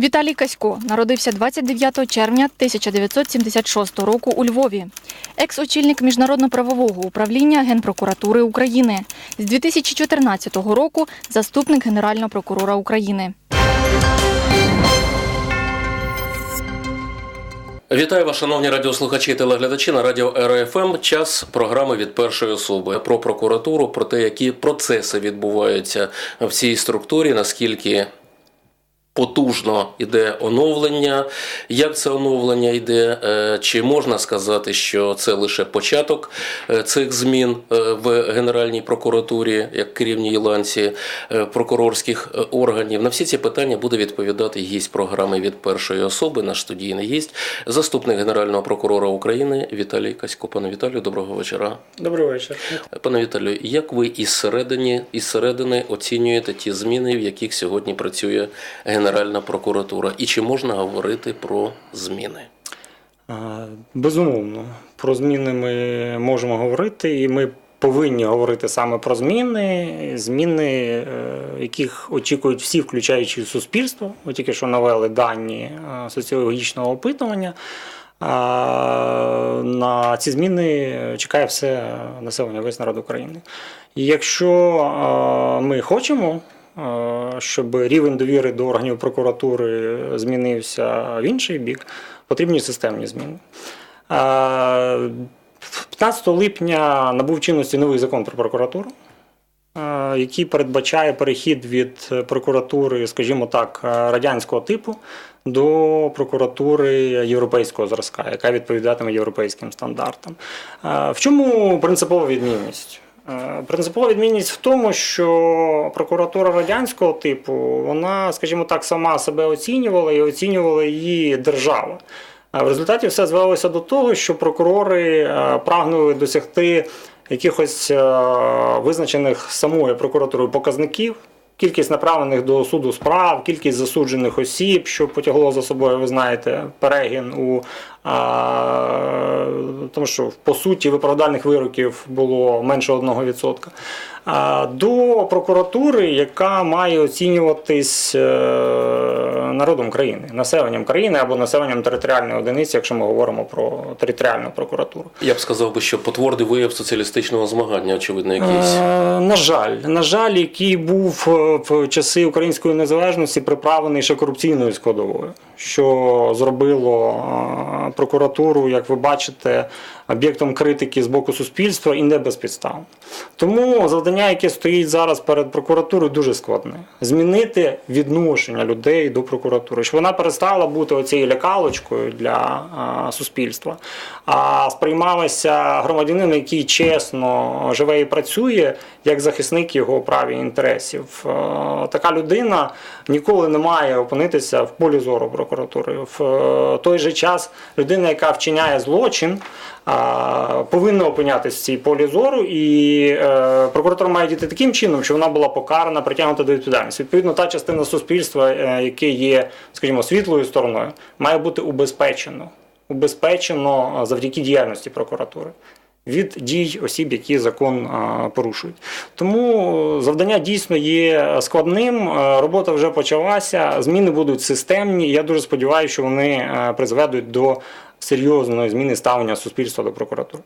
Віталій Касько народився 29 червня 1976 року у Львові. Екс-очільник міжнародно-правового управління Генпрокуратури України. З 2014 року заступник Генерального прокурора України. Вітаю вас, шановні радіослухачі і телеглядачі на радіо РФМ. Час програми від першої особи про прокуратуру, про те, які процеси відбуваються в цій структурі, наскільки потужно йде оновлення, як це оновлення йде, е, чи можна сказати, що це лише початок е, цих змін е, в Генеральній прокуратурі, як керівній ланці прокурорських органів. На всі ці питання буде відповідати гість програми від першої особи, наш студійний гість, заступник Генерального прокурора України Віталій Касько. Пане Віталію, доброго вечора. Добрий вечір. Пане Віталію, як ви із середини, із середини оцінюєте ті зміни, в яких сьогодні працює Генеральна прокуратура, і чи можна говорити про зміни? Безумовно, про зміни ми можемо говорити, і ми повинні говорити саме про зміни, зміни, е, яких очікують всі, включаючи суспільство. Ви тільки що навели дані е, соціологічного опитування. А, На ці зміни чекає все населення, весь народ України. І якщо е, ми хочемо, щоб рівень довіри до органів прокуратури змінився в інший бік, потрібні системні зміни. Е, 15 липня набув чинності новий закон про прокуратуру, е, який передбачає перехід від прокуратури, скажімо так, е, радянського типу до прокуратури європейського зразка, яка відповідатиме європейським стандартам. Е, В чому принципова відмінність? Е, Принципова відмінність в тому, що прокуратура радянського типу, вона, скажімо так, сама себе оцінювала і оцінювала її держава. А В результаті все звелося до того, що прокурори е, прагнули досягти якихось е, визначених самою прокуратурою показників. Кількість направлених до суду справ, кількість засуджених осіб, що потягло за собою, ви знаєте, перегін у тому, що по суті виправдальних вироків було менше 1%. До прокуратури, яка має оцінюватись е, народом країни, населенням країни або населенням територіальної одиниці, якщо ми говоримо про територіальну прокуратуру. Я б сказав би, що потворний вияв соціалістичного змагання, очевидно, якийсь. Е, На жаль, на жаль, який був е, в часи української незалежності приправлений ще корупційною складовою, що зробило прокуратуру, як ви бачите, об'єктом критики з боку суспільства і не безпідставно. Тому завдання, яке стоїть зараз перед прокуратурою, дуже складне: змінити відношення людей до прокуратури, щоб вона перестала бути оцією лякалочкою для суспільства, а сприймалася громадянином, який чесно живе і працює, як захисник його прав і інтересів. Е, Така людина ніколи не має опинитися в полі зору прокуратури. В е, той же час людина, яка вчиняє злочин, повинна опинятися в цій полі зору, і е, прокуратура має діти таким чином, щоб вона була покарана, притягнута до відповідальності. Відповідно, та частина суспільства, е, яке є, скажімо, світлою стороною, має бути убезпечено. Убезпечено е, завдяки діяльності прокуратури. Від дій осіб, які закон порушують, тому завдання дійсно є складним. е, Робота вже почалася. Зміни будуть системні. Я дуже сподіваюся, що вони е, призведуть до серйозної зміни ставлення суспільства до прокуратури.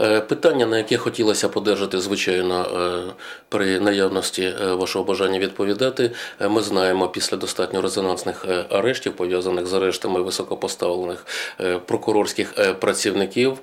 Е, Питання, на яке хотілося подержати, звичайно, е, при наявності е, вашого бажання відповідати. Е, Ми знаємо, після достатньо резонансних е, арештів, пов'язаних з арештами високопоставлених е, прокурорських е, працівників, е,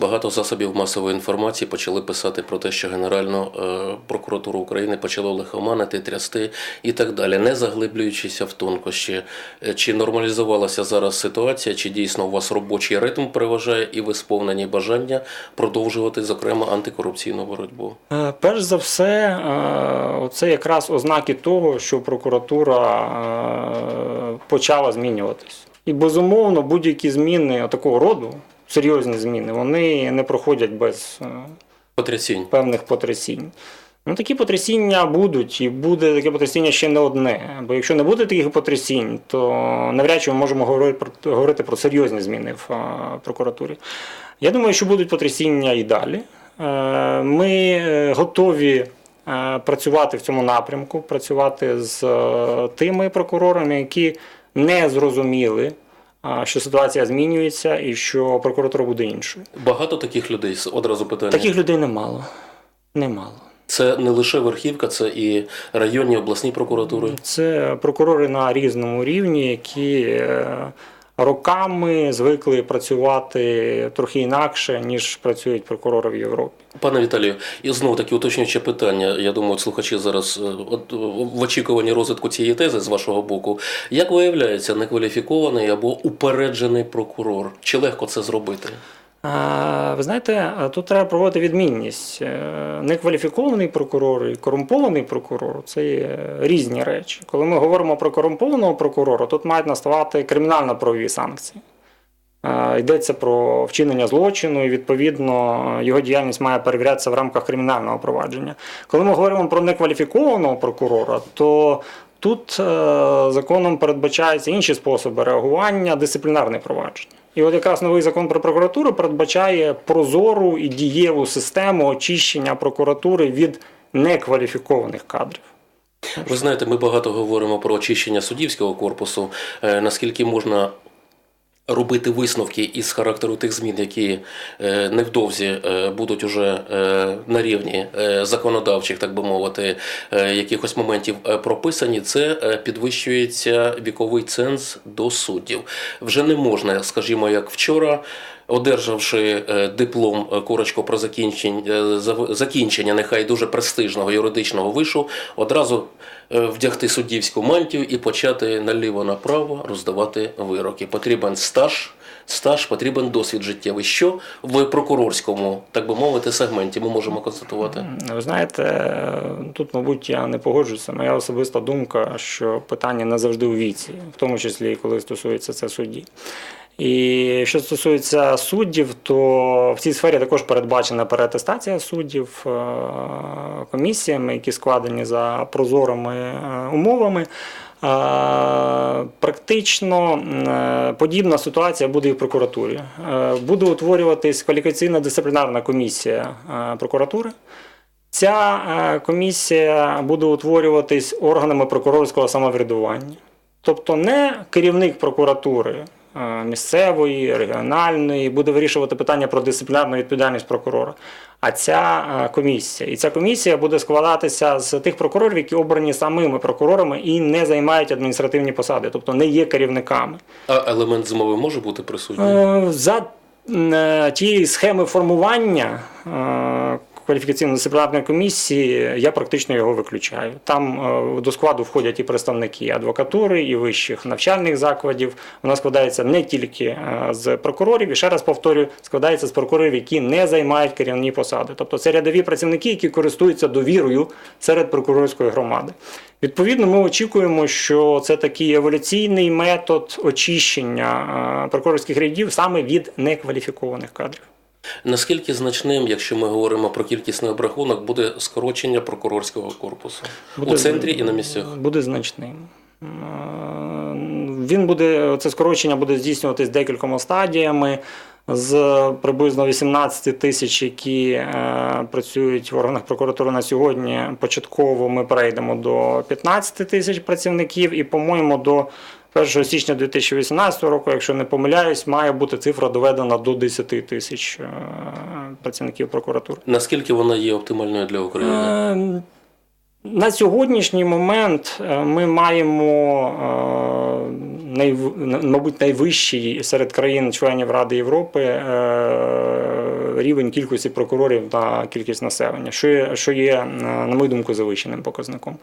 багато засобів масової інформації почали писати про те, що Генеральну е, прокуратуру України почало лихоманити, трясти і так далі, не заглиблюючися в тонкощі. Е, Чи нормалізувалася зараз ситуація, чи дійсно у вас робочий ритм переважає і ви сповнені бажання продовжувати, зокрема, антикорупційну боротьбу? Е, Перш за все, е, це якраз ознаки того, що прокуратура е, почала змінюватись. І безумовно, будь-які зміни такого роду, серйозні зміни, вони не проходять без е, Потрясінь. певних потрясінь. Ну, такі потрясіння будуть, і буде таке потрясіння ще не одне. Бо якщо не буде таких потрясінь, то навряд чи ми можемо говорити про, серйозні зміни в прокуратурі. Я думаю, що будуть потрясіння і далі. Е, Ми е, готові е, працювати в цьому напрямку, працювати з е, тими прокурорами, які не зрозуміли, що ситуація змінюється і що прокуратура буде іншою. Багато таких людей одразу питання. Таких людей немало. Немало. Це не лише верхівка, це і районні обласні прокуратури. Це прокурори на різному рівні, які е, роками звикли працювати трохи інакше, ніж працюють прокурори в Європі. Пане Віталію, і знову таки уточнююче питання. Я думаю, слухачі зараз е, от, в очікуванні розвитку цієї тези з вашого боку. Як виявляється некваліфікований або упереджений прокурор? Чи легко це зробити? Ви знаєте, тут треба проводити відмінність. Е, Некваліфікований прокурор і корумпований прокурор це є різні речі. Коли ми говоримо про корумпованого прокурора, тут мають наставати кримінально-правові санкції. Е, Йдеться про вчинення злочину, і відповідно його діяльність має перевірятися в рамках кримінального провадження. Коли ми говоримо про некваліфікованого прокурора, то тут е, законом передбачаються інші способи реагування, дисциплінарне провадження. І от якраз новий закон про прокуратуру передбачає прозору і дієву систему очищення прокуратури від некваліфікованих кадрів. Ви знаєте, ми багато говоримо про очищення суддівського корпусу. Е, Наскільки можна робити висновки із характеру тих змін, які е, невдовзі е, будуть уже е, на рівні законодавчих, так би мовити, якихось моментів прописані, це підвищується віковий ценз до суддів. Вже не можна, скажімо, як вчора. Одержавши е, диплом е, корочку про закінчення, е, закінчення нехай дуже престижного юридичного вишу, одразу вдягти суддівську мантію і почати наліво направо роздавати вироки. Потрібен стаж, стаж, потрібен досвід життєвий. Що в прокурорському, так би мовити, сегменті ми можемо констатувати? Ви знаєте, тут, мабуть, я не погоджуюся. Моя особиста думка, що питання не завжди у віці, в тому числі коли стосується це судді. І що стосується суддів, то в цій сфері також передбачена переатестація суддів е, комісіями, які складені за прозорими е, умовами. Е, Практично подібна ситуація буде і в прокуратурі. Буде утворюватись кваліфікаційна дисциплінарна комісія прокуратури. Ця комісія буде утворюватись органами прокурорського самоврядування. Тобто не керівник прокуратури місцевої, регіональної буде вирішувати питання про дисциплінарну відповідальність прокурора, а ця е, комісія. І ця комісія буде складатися з тих прокурорів, які обрані самими прокурорами і не займають адміністративні посади, тобто не є керівниками. А елемент змови може бути присутній? Е, За е, тієї схеми формування е, кваліфікаційно-дисциплінарної комісії я практично його виключаю. Там е, до складу входять і представники адвокатури, і вищих навчальних закладів. Вона складається не тільки е, з прокурорів, і ще раз повторюю, складається з прокурорів, які не займають керівні посади. Тобто це рядові працівники, які користуються довірою серед прокурорської громади. Відповідно, ми очікуємо, що це такий еволюційний метод очищення е, прокурорських рядів саме від некваліфікованих кадрів. Наскільки значним, якщо ми говоримо про кількісний обрахунок, буде скорочення прокурорського корпусу у центрі і на місцях? Буде значним. Е, Він буде, це скорочення буде здійснюватись декількома стадіями. З приблизно 18 тисяч, які е, працюють в органах прокуратури на сьогодні, початково ми перейдемо до 15 тисяч працівників, і, по-моєму, до 1 січня 2018 року, якщо не помиляюсь, має бути цифра доведена до 10 тисяч е, працівників прокуратури. Наскільки вона є оптимальною для України? Е, На сьогоднішній момент е, ми маємо, мабуть, найвищий серед країн-членів Ради Європи рівень кількості прокурорів на кількість населення, що є, е, на мою думку, завищеним показником.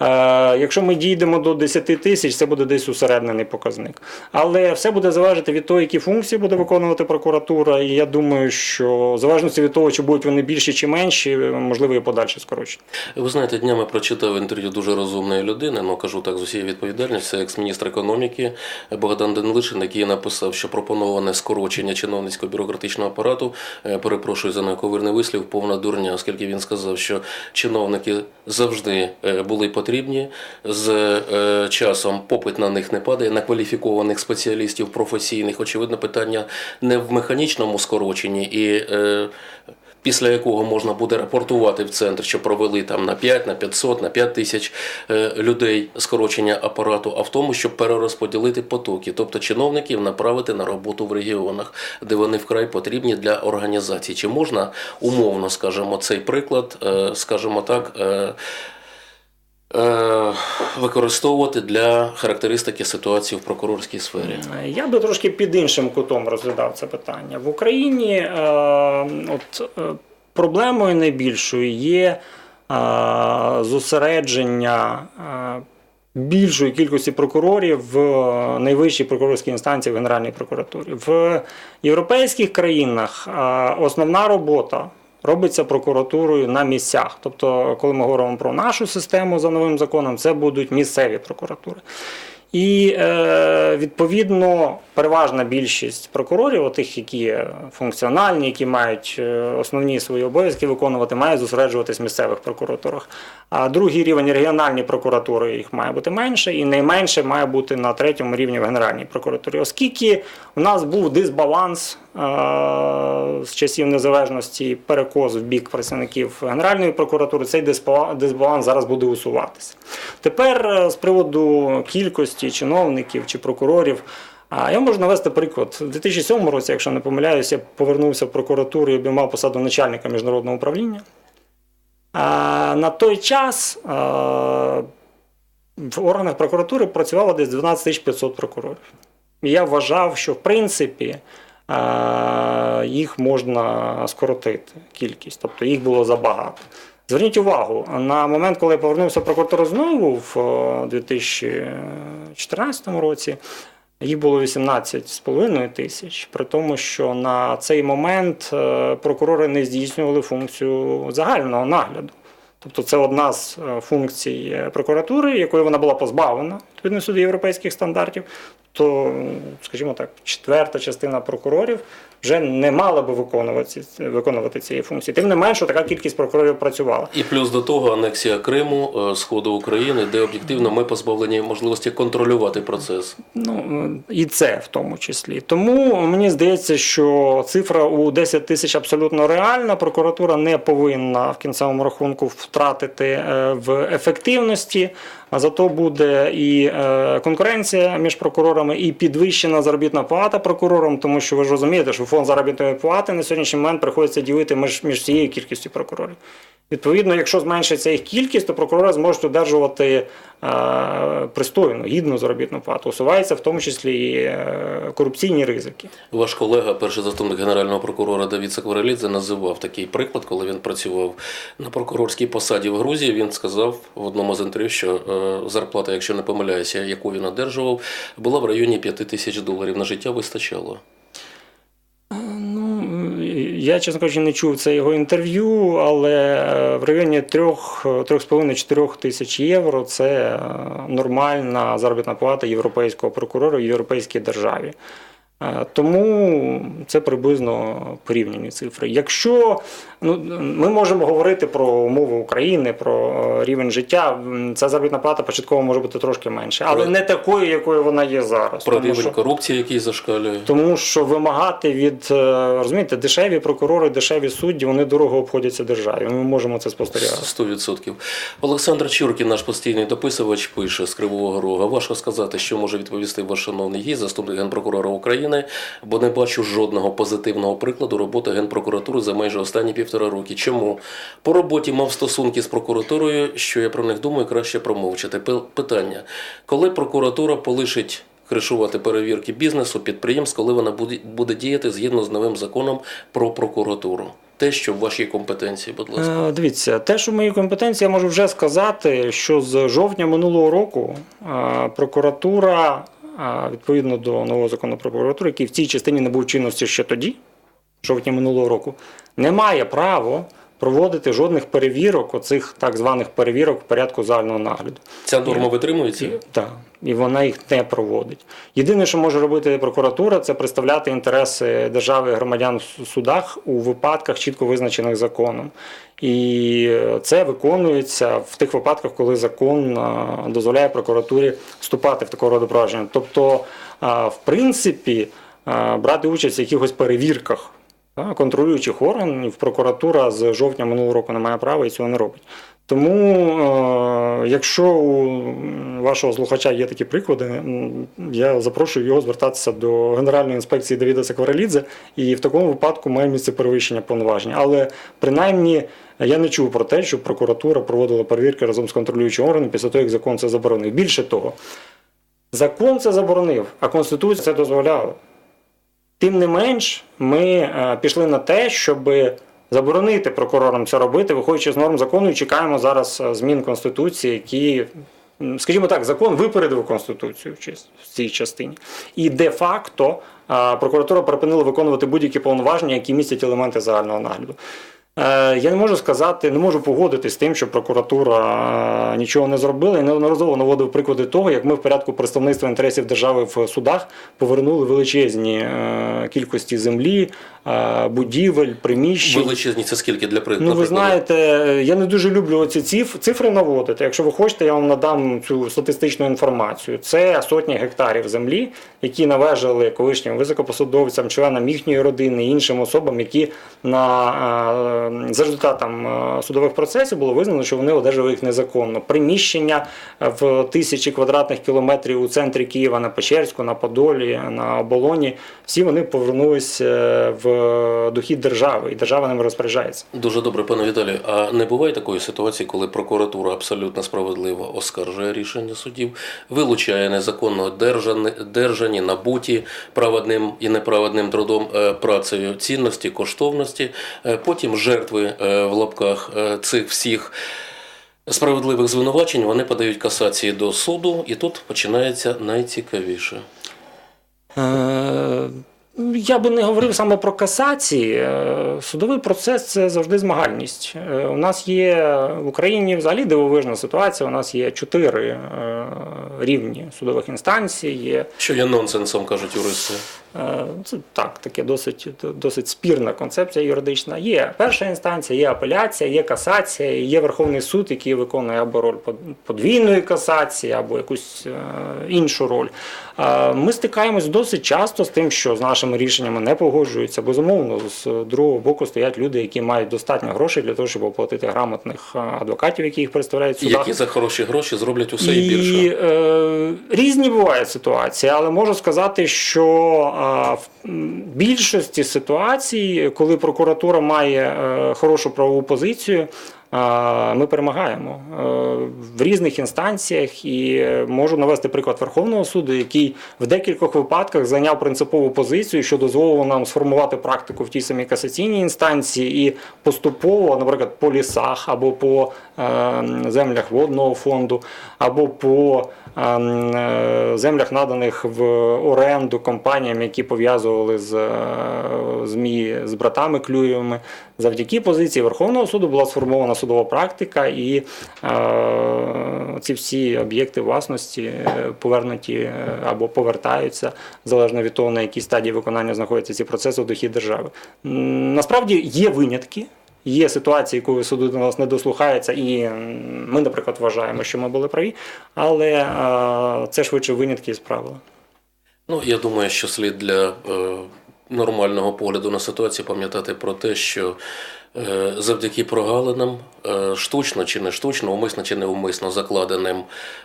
Е, Якщо ми дійдемо до 10 тисяч, це буде десь усереднений показник. Але все буде залежати від того, які функції буде виконувати прокуратура. І я думаю, що в залежності від того, чи будуть вони більші чи менші, можливо, і подальше скорочення. Ви знаєте, днями прочитав інтерв'ю дуже розумної людини, ну кажу так з усією відповідальністю, це екс-міністр економіки Богдан Денлишин, який написав, що пропоноване скорочення чиновницького бюрократичного апарату, е, перепрошую за неоковирний вислів, повна дурня, оскільки він сказав, що чиновники завжди е, були потрібні. З е, часом попит на них не падає, на кваліфікованих спеціалістів професійних. Очевидно, питання не в механічному скороченні і. Е, після якого можна буде рапортувати в центр, що провели там на 5, на 500, на 5 тисяч е, людей скорочення апарату, а в тому, щоб перерозподілити потоки, тобто чиновників направити на роботу в регіонах, де вони вкрай потрібні для організації. Чи можна умовно, скажімо, цей приклад, е, скажімо так. Е, Використовувати для характеристики ситуації в прокурорській сфері. Я би трошки під іншим кутом розглядав це питання. В Україні е, от, е, проблемою найбільшою є зосередження більшої кількості прокурорів в найвищій прокурорській інстанції в Генеральній прокуратурі. В європейських країнах основна робота. Робиться прокуратурою на місцях. Тобто, коли ми говоримо про нашу систему за новим законом, це будуть місцеві прокуратури. І е, відповідно переважна більшість прокурорів, тих, які функціональні, які мають е, основні свої обов'язки виконувати, мають зосереджуватись в місцевих прокуратурах. А другий рівень регіональні прокуратури їх має бути менше, і найменше має бути на третьому рівні в Генеральній прокуратурі, оскільки у нас був дисбаланс з часів незалежності, перекос в бік працівників Генеральної прокуратури, цей дисбаланс зараз буде усуватися. Тепер е, з приводу кількості чиновників чи прокурорів. А я можу навести приклад. У 2007 році, якщо не помиляюся, я повернувся в прокуратуру і обіймав посаду начальника міжнародного управління. А на той час а, в органах прокуратури працювало десь 12 500 прокурорів. І я вважав, що в принципі їх можна скоротити кількість, тобто їх було забагато. Зверніть увагу, на момент, коли я повернувся в прокуратуру знову в о, 2014 році, їх було 18,5 тисяч, при тому, що на цей момент е, прокурори не здійснювали функцію загального нагляду. Тобто це одна з е, функцій е, прокуратури, якої вона була позбавлена відповідно суду європейських стандартів. То, скажімо так, четверта частина прокурорів вже не мала би виконувати, виконувати цієї функції. Тим не менше, така кількість прокурорів працювала. І плюс до того анексія Криму, е, сходу України, де об'єктивно ми позбавлені можливості контролювати процес. Ну і це в тому числі. Тому мені здається, що цифра у 10 тисяч абсолютно реальна. Прокуратура не повинна в кінцевому рахунку втратити е, в ефективності. А зато буде і е, конкуренція між прокурорами, і підвищена заробітна плата прокурорам, тому що ви ж розумієте, що фонд заробітної плати на сьогоднішній момент приходиться ділити між, між всією кількістю прокурорів. Відповідно, якщо зменшиться їх кількість, то прокурори зможуть одержувати е, пристойну, гідну заробітну плату. Усуваються в тому числі і е, корупційні ризики. Ваш колега, перший заступник генерального прокурора Давід Сакварелідзе, називав такий приклад, коли він працював на прокурорській посаді в Грузії. Він сказав в одному з інтерв'ю, що е, зарплата, якщо не помиляюся, яку він одержував, була в районі 5 тисяч доларів. На життя вистачало. Я, чесно кажучи, не чув це його інтерв'ю, але е, в районі 3,5-4 тисяч євро це е, нормальна заробітна плата європейського прокурора в європейській державі. Е, Тому це приблизно порівняні цифри. Якщо ну, ми можемо говорити про умови України, про е, рівень життя, ця заробітна плата початково може бути трошки менше, але Про- не такою, якою вона є зараз. Про Тому рівень що- корупції, який зашкалює. тому що вимагати від е, розумієте, дешеві прокурори, дешеві судді, вони дорого обходяться державі. Ми можемо це спостерігати. 100%. Олександр Чуркін, наш постійний дописувач, пише з Кривого Рога. Важко сказати, що може відповісти ваш шановний гість, заступник генпрокурора України, бо не бачу жодного позитивного прикладу роботи генпрокуратури за майже останні півтора роки. Чому по роботі мав стосунки з прокуратурою? Що я про них думаю, краще промовчати. Пи- Питання: коли прокуратура полишить кришувати перевірки бізнесу, підприємств, коли вона буде, буде діяти згідно з новим законом про прокуратуру? Те, що в вашій компетенції, будь ласка. Е, Дивіться, те, що в моїй компетенції, я можу вже сказати, що з жовтня минулого року е, прокуратура, е, відповідно до нового закону про прокуратуру, який в цій частині не був чинності ще тоді, жовтня минулого року, не має права проводити жодних перевірок, оцих так званих перевірок в порядку загального нагляду. Ця норма витримується? Так, і вона їх не проводить. Єдине, що може робити прокуратура, це представляти інтереси держави і громадян в судах у випадках, чітко визначених законом. І це виконується в тих випадках, коли закон дозволяє прокуратурі вступати в такого роду провадження. Тобто, в принципі, брати участь в якихось перевірках контролюючих органів. Прокуратура з жовтня минулого року не має права і цього не робить. Тому, е, якщо у вашого слухача є такі приклади, я запрошую його звертатися до Генеральної інспекції Давіда Сакварелідзе, і в такому випадку має місце перевищення повноважень. Але принаймні я не чув про те, що прокуратура проводила перевірки разом з контролюючим органом після того, як закон це заборонив. Більше того, закон це заборонив, а Конституція це дозволяла. Тим не менш, ми е, пішли на те, щоб заборонити прокурорам це робити, виходячи з норм закону, і чекаємо зараз е, змін Конституції, які, скажімо так, закон випередив Конституцію в цій частині. І де-факто е, прокуратура припинила виконувати будь-які повноваження, які містять елементи загального нагляду. Е, Я не можу сказати, не можу погодитись з тим, що прокуратура е, нічого не зробила. І неодноразово наводив приклади того, як ми в порядку представництва інтересів держави в судах повернули величезні е, кількості землі, будівель, приміщень. Величезні це скільки для прикладу? Ну, ви знаєте, я не дуже люблю ці циф- цифри наводити. Якщо ви хочете, я вам надам цю статистичну інформацію. Це сотні гектарів землі, які належали колишнім високопосадовцям, членам їхньої родини, іншим особам, які на, за результатом судових процесів було визнано, що вони одержали їх незаконно. Приміщення в тисячі квадратних кілометрів у центрі Києва на Печерську, на Подолі, на Оболоні. Всі вони повернулись е, в дохід держави, і держава ними розпоряджається. Дуже добре, пане Віталію. А не буває такої ситуації, коли прокуратура абсолютно справедливо оскаржує рішення судів, вилучає незаконно держані, держані набуті праведним і неправедним трудом е, працею цінності, коштовності, е, потім жертви е, в лапках е, цих всіх. Справедливих звинувачень вони подають касації до суду, і тут починається найцікавіше. Я би не говорив саме про касації. Е, Судовий процес це завжди змагальність. Е, У нас є в Україні взагалі дивовижна ситуація. У нас є чотири е, рівні судових інстанцій. Є Що є нонсенсом, кажуть юристи. Е, Це так, таке досить, досить спірна концепція юридична. Є перша інстанція, є апеляція, є касація, є Верховний суд, який виконує або роль под- подвійної касації, або якусь е, іншу роль. Е, Ми стикаємось досить часто з тим, що з нашими рішеннями не погоджуються. Безумовно, з другого боку стоять люди, які мають достатньо грошей для того, щоб оплатити грамотних адвокатів, які їх представляють судах. Які за хороші гроші зроблять усе і, І більше. е, різні бувають ситуації, але можу сказати, що в більшості ситуацій, коли прокуратура має е, хорошу правову позицію. е, Ми перемагаємо е, в різних інстанціях, і можу навести приклад Верховного суду, який в декількох випадках зайняв принципову позицію, що дозволило нам сформувати практику в тій самій касаційній інстанції, і поступово, наприклад, по лісах або по землях водного фонду, або по землях, наданих в оренду компаніям, які пов'язували з е, ЗМІ з братами Клюєвими. Завдяки позиції Верховного суду була сформована судова практика, і е, ці всі об'єкти власності е, повернуті е, або повертаються залежно від того, на якій стадії виконання знаходяться ці процеси в дохід держави. Насправді є винятки. Є ситуації, коли суду до нас не дослухається, і ми, наприклад, вважаємо, що ми були праві, але е, це швидше винятки з правила. Ну, я думаю, що слід для е, нормального погляду на ситуацію пам'ятати про те, що завдяки прогалинам, е, штучно чи не штучно, умисно чи неумисно закладеним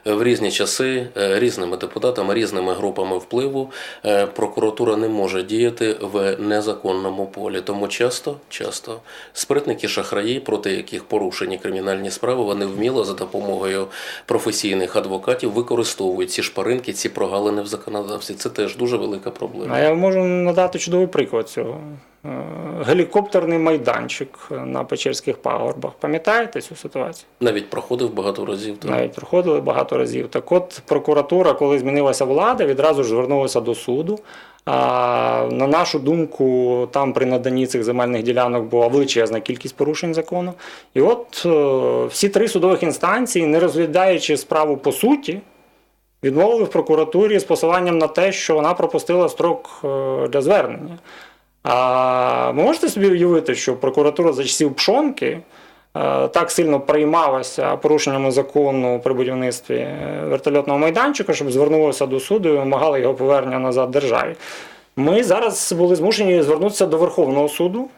е, в різні часи е, різними депутатами, різними групами впливу, е, прокуратура не може діяти в незаконному полі. Тому часто, часто спритники шахраї, проти яких порушені кримінальні справи, вони вміло за допомогою професійних адвокатів використовують ці шпаринки, ці прогалини в законодавстві. Це теж дуже велика проблема. А я можу надати чудовий приклад цього. Е, Гелікоптерний майданчик на Печерських пагорбах. Пам'ятаєте цю ситуацію? Навіть проходив багато разів. Так. Навіть проходили багато разів. Так от прокуратура, коли змінилася влада, відразу ж звернулася до суду. А, на нашу думку, там при наданні цих земельних ділянок була величезна кількість порушень закону. І от е, всі три судових інстанції, не розглядаючи справу по суті, відмовили в прокуратурі з посиланням на те, що вона пропустила строк е, для звернення. А ви можете собі уявити, що прокуратура за часів Пшонки е, так сильно приймалася порушеннями закону при будівництві е, вертольотного майданчика, щоб звернулася до суду і вимагала його повернення назад державі. Ми зараз були змушені звернутися до Верховного суду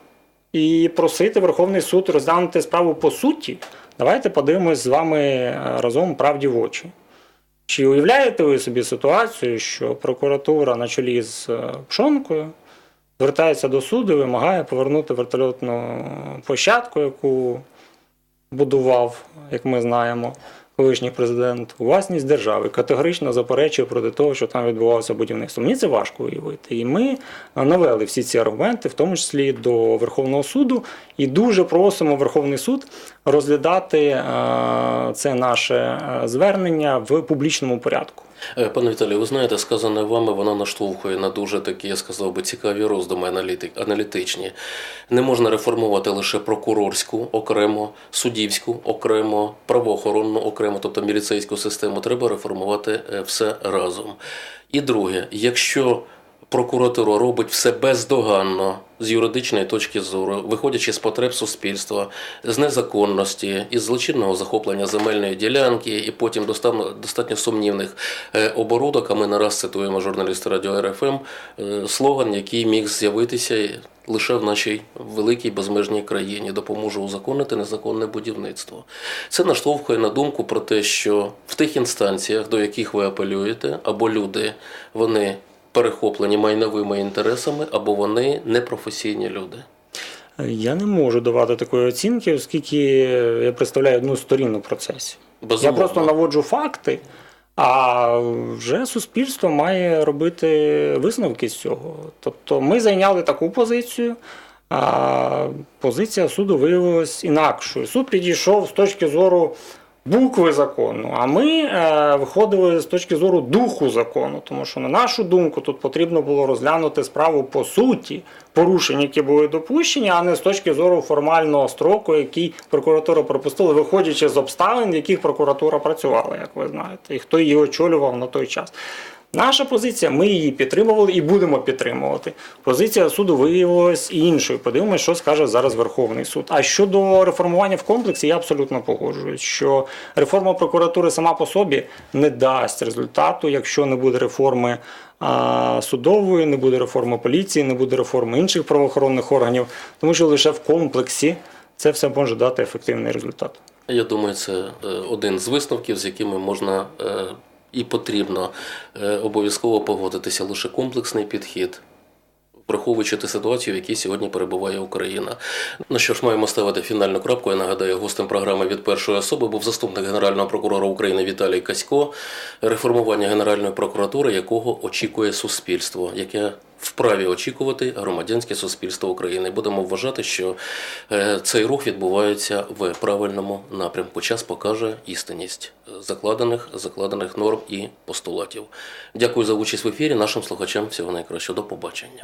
і просити Верховний суд розглянути справу по суті. Давайте подивимось з вами е, разом правді в очі. Чи уявляєте ви собі ситуацію, що прокуратура на чолі з Пшонкою звертається до суду вимагає повернути вертольотну площадку, яку будував, як ми знаємо, колишній президент, у власність держави, категорично заперечує проти того, що там відбувалося будівництво. Мені це важко уявити. І ми навели всі ці аргументи, в тому числі до Верховного суду, і дуже просимо Верховний суд розглядати е, це наше е, звернення в публічному порядку. Е, Пане Віталію, ви знаєте, сказане вами, воно наштовхує на дуже такі, я сказав би, цікаві роздуми аналітичні. Не можна реформувати лише прокурорську окремо, суддівську окремо, правоохоронну окремо, тобто міліцейську систему. Треба реформувати е, все разом. І друге, якщо прокуратура робить все бездоганно з юридичної точки зору, виходячи з потреб суспільства, з незаконності, із злочинного захоплення земельної ділянки, і потім достатньо, сумнівних е, оборудок. А ми нараз цитуємо журналіста радіо РФМ е, слоган, який міг з'явитися лише в нашій великій безмежній країні, допоможе узаконити незаконне будівництво. Це наштовхує на думку про те, що в тих інстанціях, до яких ви апелюєте, або люди, вони перехоплені майновими інтересами, або вони непрофесійні люди. Я не можу давати такої оцінки, оскільки я представляю одну сторінну процесу. Я просто наводжу факти, а вже суспільство має робити висновки з цього. Тобто ми зайняли таку позицію, а позиція суду виявилась інакшою. Суд підійшов з точки зору букви закону, а ми е, виходили з точки зору духу закону, тому що, на нашу думку, тут потрібно було розглянути справу по суті порушень, які були допущені, а не з точки зору формального строку, який прокуратура пропустила, виходячи з обставин, в яких прокуратура працювала, як ви знаєте, і хто її очолював на той час. Наша позиція, ми її підтримували і будемо підтримувати. Позиція суду виявилась іншою. Подивимося, що скаже зараз Верховний суд. А щодо реформування в комплексі, я абсолютно погоджуюсь, що реформа прокуратури сама по собі не дасть результату, якщо не буде реформи судової, не буде реформи поліції, не буде реформи інших правоохоронних органів, тому що лише в комплексі це все може дати ефективний результат. Я думаю, це е, один з висновків, з якими можна е, і потрібно е, обов'язково погодитися. Лише комплексний підхід. Враховуючи ту ситуацію, в якій сьогодні перебуває Україна. Ну що ж, маємо ставити фінальну крапку. Я нагадаю, гостем програми від першої особи був заступник генерального прокурора України Віталій Касько, реформування Генеральної прокуратури, якого очікує суспільство, яке вправі очікувати громадянське суспільство України. Будемо вважати, що е, цей рух відбувається в правильному напрямку. Час покаже істинність закладених, закладених норм і постулатів. Дякую за участь в ефірі. Нашим слухачам всього найкращого. До побачення.